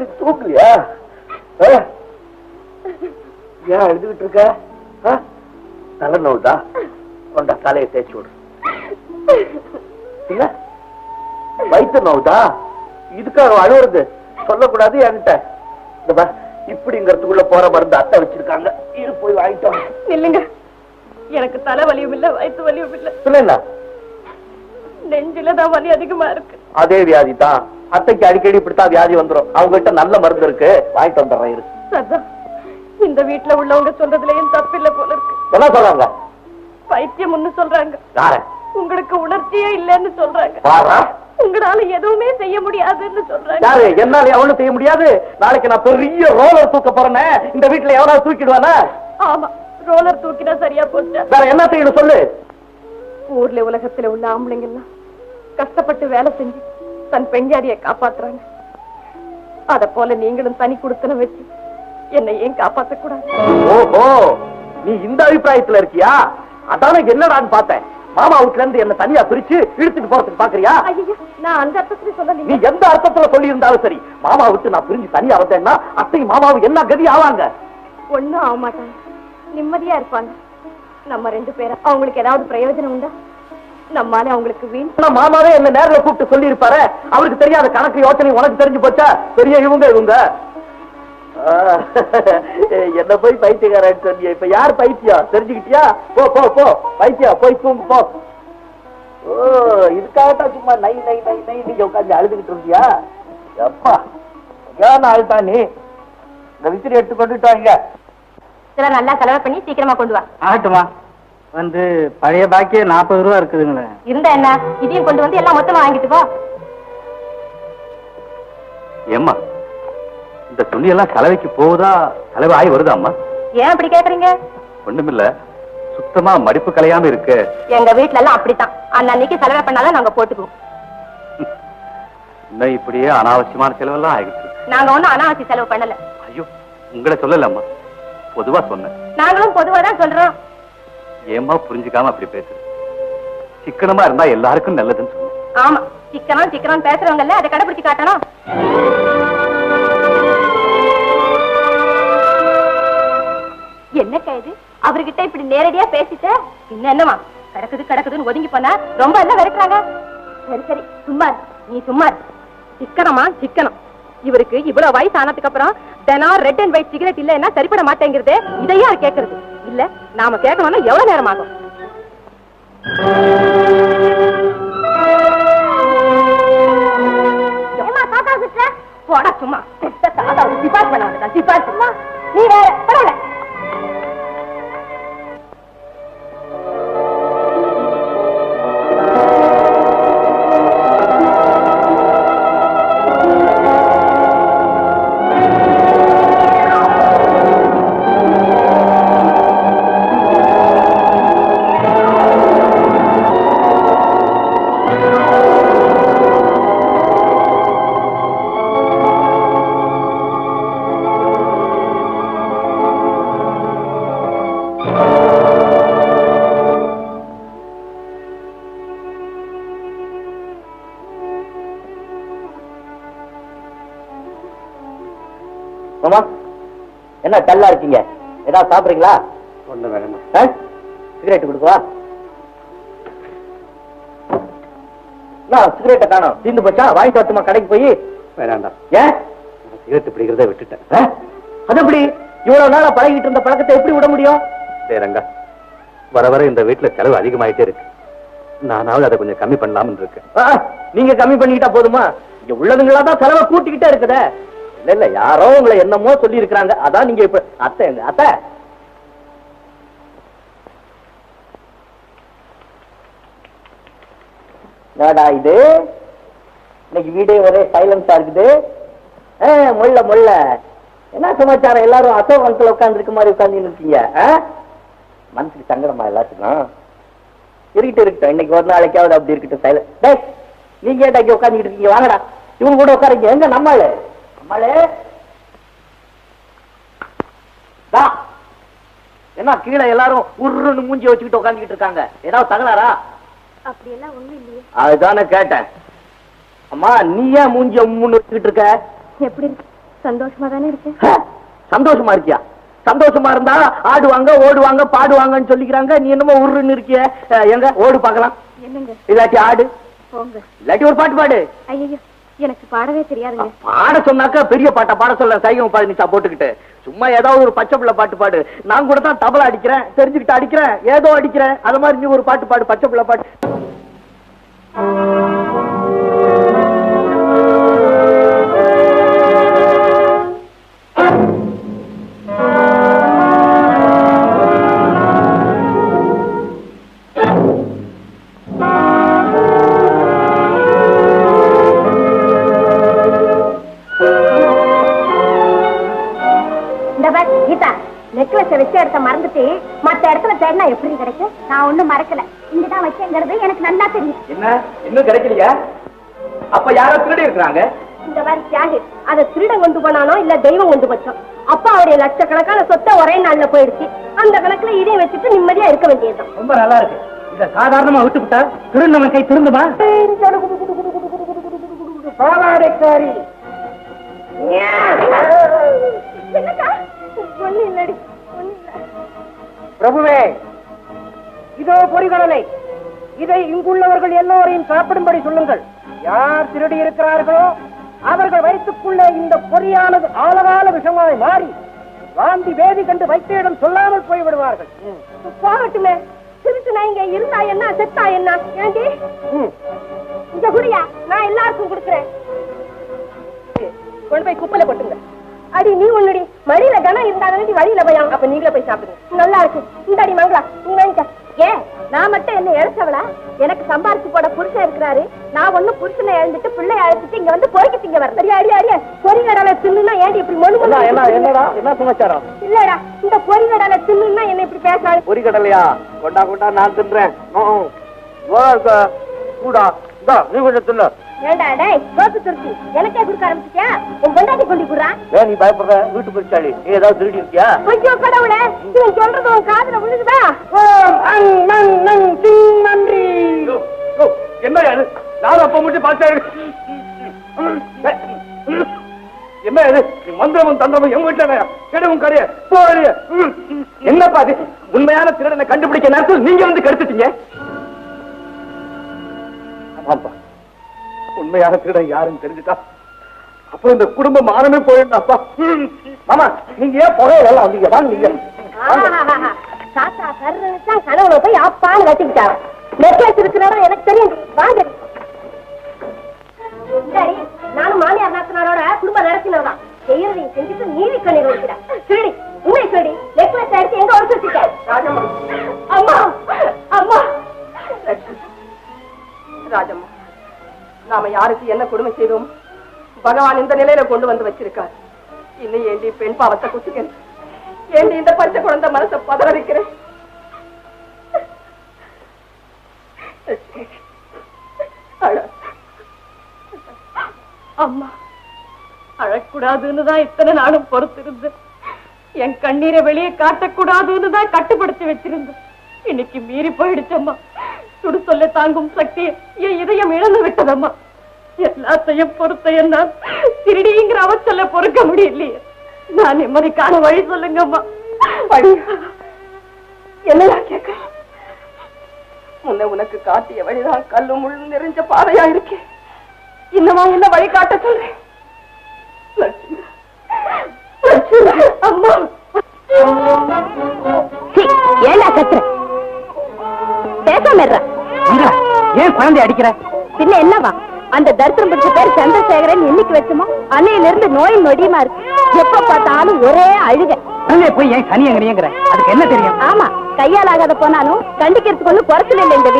நீ தூக்கலையா? ஏன் எழுதிக்கிட்டு இருக்க? தலை நோவுதா? கொண்டா தலையை தேய்ச்சி விடு. இல்ல வயிற்று நோவுதா? இதுக்காக அழுவுறது? சொல்லக்கூடாது என்கிட்ட. இந்த இப்படிங்கிறதுக்குள்ள போற மருந்து அத்தை வச்சிருக்காங்க. இது போய் வாங்கிட்டோம் இல்லைங்க. எனக்கு தலை வலியும் இல்ல வயிற்று வலியும் இல்ல. இல்லைண்ணா நெஞ்சில தான் வலி அதிகமா இருக்கு. அதே வியாதி தான் அத்தைக்கு அடிக்கடி இப்படித்தான் வியாதி வந்துரும். அவங்க கிட்ட நல்ல மருந்து இருக்கு. வாங்கிட்டு வந்துடுறேன் இரு. அதான் இந்த வீட்டுல உள்ளவங்க சொல்றதுலயும் தப்பில்ல போல இருக்கு. என்ன சொல்றாங்க? பைத்தியம்னு சொல்றாங்க. யாரு? உங்களுக்கு உணர்ச்சியே இல்லைன்னு சொல்றாங்க. உங்களால எதுவுமே செய்ய முடியாதுன்னு சொல்றாங்க. யாரு? என்னால எவனும் செய்ய முடியாது. நாளைக்கு நான் பெரிய ரோலர் தூக்க போறேனே. இந்த வீட்டுல எவனாவது தூக்கிடுவானா? ஆமா ரோலர் தூக்கினா சரியா போச்சா? வேற என்ன செய்யணும் சொல்லு. ஊர்ல உலகத்துல உள்ள ஆம்பளைங்க எல்லாம் கஷ்டப்பட்டு வேலை செஞ்சு தன் பெஞ்சாதிய காப்பாத்துறாங்க. அத போல நீங்களும் தனி கொடுத்தன வச்சு என்னை ஏன் காப்பாத்த கூடாது ஓஹோ நீ இந்த அபிப்பிராயத்துல இருக்கியா? அதான என்னடான்னு பார்த்தேன். மாமா வீட்டுல இருந்து என்ன தனியா பிரிச்சு இழுத்துட்டு போறதுக்கு பாக்குறியா? ஐயோ நான் அந்த அர்த்தத்துல நீ சொல்லலைங்க எந்த அர்த்தத்துல சொல்லி இருந்தாலும் சரி மாமா விட்டு நான் பிரிஞ்சு தனியா வந்தேன்னா அத்தை மாமாவும் என்ன கதி ஆவாங்க? ஒண்ணும் ஆக மாட்டாங்க நிம்மதியா இருப்பாங்க. நம்ம ரெண்டு பேரும். அவங்களுக்கு ஏதாவது பிரயோஜனம் உண்டா? நம்மால அவங்களுக்கு வீண் மாமாவே என்ன நேர்ல கூப்பிட்டு சொல்லி இருப்பாரு அவருக்கு தெரியாத கணக்கு யோசனை உனக்கு தெரிஞ்சு போச்சா? பெரிய இவங்க இவங்க. என்ன போய் பைத்தியக்காரன் சொன்னிய இப்ப யார் பைத்தியம்? தெரிஞ்சுக்கிட்டியா? போ போ போ. பைத்தியம் போய் தூங்கு போ. ஓ இதுக்காகத்தான் சும்மா நை நை நை நை நீங்க உட்காந்து அழுதுகிட்டு இருந்தியா? எப்பா ஏன் அழுதா நீ. இந்த விசிறி எடுத்து கொண்டுட்டாங்க நல்லா செலவு பண்ணி சீக்கிரமா கொண்டு வா. ஆகட்டுமா வந்து பழைய பாக்கியே நாற்பது ரூபா இருக்குதுங்களே. இருந்தா என்ன? இதையும் கொண்டு வந்து எல்லாம் மொத்தமா வாங்கிட்டு போ. ஏம்மா இந்த துணி எல்லாம் கலவைக்கு போகுதா கலவை ஆகி வருதா அம்மா? ஏன் அப்படி கேக்குறீங்க? ஒண்ணுமில்ல சுத்தமா மடிப்பு கலையாம இருக்கு. எங்க வீட்ல எல்லாம் அப்படித்தான் அன்னன்னைக்கு செலவு பண்ணாதான் நாங்க போட்டுக்குவோம். இன்னும் இப்படியே அனாவசியமான செலவெல்லாம் இருக்கு. நாங்க ஒண்ணும் அனாவசிய செலவு பண்ணல. ஐயோ உங்களை சொல்லலம்மா. பொதுவா சொன்னேன். நாங்களும் பொதுவா தான் சொல்றோம். ஏம்மா புரிஞ்சுக்காம அப்படி பேசுற? சிக்கனமா இருந்தா எல்லாருக்கும் நல்லதுன்னு சொன்னேன் ஆமா சிக்கனம் சிக்கனம் பேசுறவங்கல்ல அதை கடைபிடிச்சு காட்டணும். என்னக்கா இது? அவர்கிட்ட இப்படி நேரடியா பேசிட்ட? இன்னும் என்னமா கிடக்குது கிடக்குதுன்னு ஒதுங்கி போனா ரொம்ப என்ன வெறுக்கிறாங்க. சரி சரி சும்மா நீ சும்மா சிக்கனமா சிக்கனம். இவருக்கு இவ்வளவு வயசு ஆனதுக்கு அப்புறம் தினம் ரெட் அண்ட் ஒயிட் சிகரெட் இல்லைன்னா சரிப்பட மாட்டேங்கிறது இதையா அவர் கேக்குறது இல்ல நாம கேட்கணும்னா எவ்வளவு நேரம் ஆகும் ஏம்மா போடா சும்மா. பெத்த தாத்தா சிபாஸ் சும்மா. நீ வேற மாமா என்ன டல்லா இருக்கீங்க? ஏதாவது சாப்பிடுறீங்களா? ஒண்ணு வேணுமா சிகரெட் கொடுக்குவா? சிகரெட்டை காணோம் தீந்து போச்சா? வாங்கிட்டு வரட்டுமா கடைக்கு போய்? வேண்டாம் ஏன் சிகரெட் பிடிக்கிறத விட்டுட்டேன்? அது எப்படி? இவ்வளவு நாளா பழகிட்டு இருந்த பழக்கத்தை எப்படி விட முடியும்? டேய் ரங்கா வர வர இந்த வீட்டுல செலவு அதிகமாயிட்டே இருக்கு. நானாவது அதை கொஞ்சம் கம்மி பண்ணலாம்னு இருக்கேன். நீங்க கம்மி பண்ணிக்கிட்டா போதுமா? இங்க உள்ளதுங்களா தான் செலவை கூட்டிக்கிட்டே இருக்குதே. இல்ல இல்ல யாரோ உங்களை என்னமோ சொல்லி இருக்கிறாங்க அதான் நீங்க இப்ப அத்தை எங்க அத்தை. என்னடா இது? இன்னைக்கு வீடே ஒரே சைலன்ஸா இருக்குது. முள்ள முள்ள என்ன சமாச்சாரம்? எல்லாரும் அசோகத்துல உட்கார்ந்து இருக்க மாதிரி உட்கார்ந்து இருக்கீங்க. மனசுக்கு சங்கடமா எல்லாத்துக்கும்? இருக்கட்டும் இருக்கட்டும். இன்னைக்கு ஒரு நாளைக்காவது அப்படி இருக்கட்டும் சைலன் டேய் நீங்க ஏன்டா இங்க உட்காந்துக்கிட்டு இருக்கீங்க? வாங்கடா. இவங்க கூட உட்காருங்க. எங்க நம்மாளு தா. என்ன கீழே எல்லாரும் உருன்னு மூஞ்சி வச்சுக்கிட்டு உட்காந்துக்கிட்டு இருக்காங்க. ஏதாவது தகராறா? அப்படியெல்லாம் ஒண்ணும் இல்லையே. அதுதானே கேட்டேன். அம்மா நீ ஏன் மூஞ்சிய முன்னு வச்சுக்கிட்டு இருக்க? எப்படி இருக்கு? சந்தோஷமா தானே இருக்கேன். ஹ, சந்தோஷமா இருக்கியா? சந்தோஷமா இருந்தா ஆடுவாங்க ஓடுவாங்க பாடுவாங்கன்னு சொல்லிக்கிறாங்க. நீ என்னமோ உருன்னு இருக்கிய. எங்க? ஓடு பார்க்கலாம். என்னங்க? இல்லாட்டி ஆடு. போங்க. இல்லாட்டி ஒரு பாட்டு பாடு. ஐயோ எனக்கு பாடவே தெரியாதுங்க. பாட சொன்னாக்கா பெரிய பாட்டை பாட சொல்ல சைகம் பதினிச்சா போட்டுக்கிட்டு. சும்மா ஏதாவது ஒரு பச்சை பிள்ளை பாட்டு பாடு. நான் கூட தான் தபலா அடிக்கிறேன் தெரிஞ்சுக்கிட்டு அடிக்கிறேன் ஏதோ அடிக்கிறேன். அது மாதிரி நீ ஒரு பாட்டு பாடு பச்சை பிள்ளை பாட்டு. நெக்லஸ் வச்ச இடத்த மறந்துட்டு மத்த இடத்துல தேடினா எப்படி கிடைக்கும் நான் ஒண்ணும் மறக்கல. இங்கதான் வச்சேங்கிறது எனக்கு நல்லா தெரியும். என்ன? இன்னும் கிடைக்கலையா? அப்ப யாரோ திருடி இருக்கிறாங்க? இந்த மாதிரி தியாகி அதை திருடன் கொண்டு போனானோ இல்ல தெய்வம் கொண்டு போச்சோம் அப்பா அவருடைய லட்சக்கணக்கான சொத்தை ஒரே நாள்ல போயிடுச்சு. அந்த கணக்குல இதையும் வச்சுட்டு நிம்மதியா இருக்க வேண்டியதுதான். ரொம்ப நல்லா இருக்கு. இத சாதாரணமா விட்டு விட்டா திருநவன் கை திருந்துமா? பாலாடைக்காரி ஒண்ணு இல்லடி. பிரபுவே இதோ பொறிகடலை. இதை இங்குள்ளவர்கள் எல்லோரையும் சாப்பிடும்படி சொல்லுங்கள். யார் திருடி இருக்கிறார்களோ அவர்கள் வயிற்றுக்குள்ளே இந்த பொறியானது ஆழகால விஷமாய் மாறி வாந்தி வேதி கண்டு வைத்தியிடம் சொல்லாமல் போய்விடுவார்கள். போகட்டுமே. திருட்டு நான் இங்க இருந்தா என்ன செத்தா என்ன? ஏண்டி. இங்க குடியா. நான் எல்லாருக்கும் கொடுக்குறேன். கொண்டு போய் குப்பையில கொட்டுங்க. அடி நீ ஒண்ணுடி மடியில கனம் இருந்தாலும் வழியில போயா அப்ப நீங்களே போய் சாப்பிடுங்க. நல்லா இருக்கு. இந்த அடி மங்களா. நீ வாங்கிக்க. ஏன்? நான் மட்டும் என்ன இழைச்சவளா? எனக்கு சம்பாரிச்சு போட புருஷன் இருக்கிறாரு. நான் ஒண்ணு புருஷனை இழந்துட்டு பிள்ளை அழைச்சிட்டு இங்க வந்து பொறுக்கி திங்க வர அடி அடி அடி. பொறிகடலை தின்னுனா ஏன்டி இப்படி மொழு என்ன என்ன என்னடா? என்ன சமாச்சாரம்? இல்லடா. இந்த பொறிகடலை தின்னுனா என்ன இப்படி பேசுறாரு பொறி கடலையா? கொண்டா கொண்டா நான் தின்றேன். கூடா. நீ கொஞ்சம் தின்னு. ஏண்டா டேய் சோத்து துருத்தி எனக்கே கொடுக்க ஆரம்பிச்சிட்டியா? உன் பொண்டாட்டி கொண்டு குடுறான் ஏன் நீ பயப்படுற? வீட்டு பிரிச்சாளி. நீ ஏதாவது திருடி இருக்கியா? ஐயோ கடவுளே இவன் சொல்றது உன் காதுல விழுகுதா? நன்றி. என்ன அது நானும் அப்ப மட்டும் பார்த்தேன் என்ன இது? நீ மந்திரமும் தந்திரமும் எங்க வீட்டுல கெடுவும் கரைய போறிய என்னப்பா அது உண்மையான திருடனை கண்டுபிடிக்க நேரத்தில் நீங்க வந்து கெடுத்துட்டீங்க. உண்மையான திருடன் யாருன்னு தெரிஞ்சுட்டா? அப்புறம் இந்த குடும்ப மானமே போயிடலாம்ப்பா மாமா நீங்க ஏன் புகையில வந்தீங்க? வாங்க நீங்க. தாத்தா கனவுல போய் அப்பான்னு கட்டிக்கிட்டாரு நெக்லஸ் இருக்கிறாரோ எனக்கு தெரியும் வாங்க. சரி நானும் மாமியார் நாத்தனாரோட குடும்ப நடத்தினதான் செய்யறதையும் செஞ்சுட்டு நீதி கண்ணீர் ஒழிக்கிறார் திருடி உண்மை சொல்லி நெக்லஸ் எடுத்து எங்க ஒழிச்சு வச்சிருக்காரு ராஜம்மா. அம்மா அம்மா. ராஜம்மா. நாம யாருக்கு என்ன கொடுமை செய்தோம்? பகவான் இந்த நிலையில கொண்டு வந்து வச்சிருக்கார். இன்னும் ஏண்டி பெண் பாவத்தை குத்துக்கிறேன் ஏண்டி இந்த பச்சை குழந்தை மனசை பதற வைக்கிறேன் அம்மா அழக்கூடாதுன்னு தான் இத்தனை நாளும் பொறுத்திருந்தேன். என் கண்ணீரை வெளியே காட்டக்கூடாதுன்னு தான் கட்டுப்படுத்தி வச்சிருந்தேன். இன்னைக்கு மீறி போயிடுச்சம்மா சுடு சொல்ல தாங்கும் சக்தியை என் இதயம் இழந்து விட்டதம்மா. எல்லாத்தையும் பொறுத்த என்னால் திருடிங்கிற அவச்சொல்ல பொறுக்க முடியலையே. நான் நிம்மதிக்கான வழி சொல்லுங்கம்மா. வழி? என்னடா கேட்க? முன்ன உனக்கு காட்டிய வழிதான் கல்லு முள்ளு நிறைஞ்ச பாதையா இருக்கே இன்னமா என்ன வழி காட்ட சொல்றேன் லட்சுமி. லட்சுமி, அம்மா. ஏண்டா கத்துற? பேசாம ஏன் குழந்தை அடிக்கிற? பின்ன என்னவா? அந்த தரித்திரம் பிடிச்ச பேர் சந்திரசேகரன் என்னைக்கு வச்சோமோ? அன்னையில இருந்து நோய் நொடியுமா இருக்கு. எப்ப பார்த்தாலும் ஒரே அழுக. குழந்தைய போய் ஏன் சனி அதுக்கு என்ன தெரியும்? ஆமா கையால் ஆகாத போனாலும் கண்டிக்கிறதுக்கு ஒண்ணு குறைச்சல இல்லை இந்த.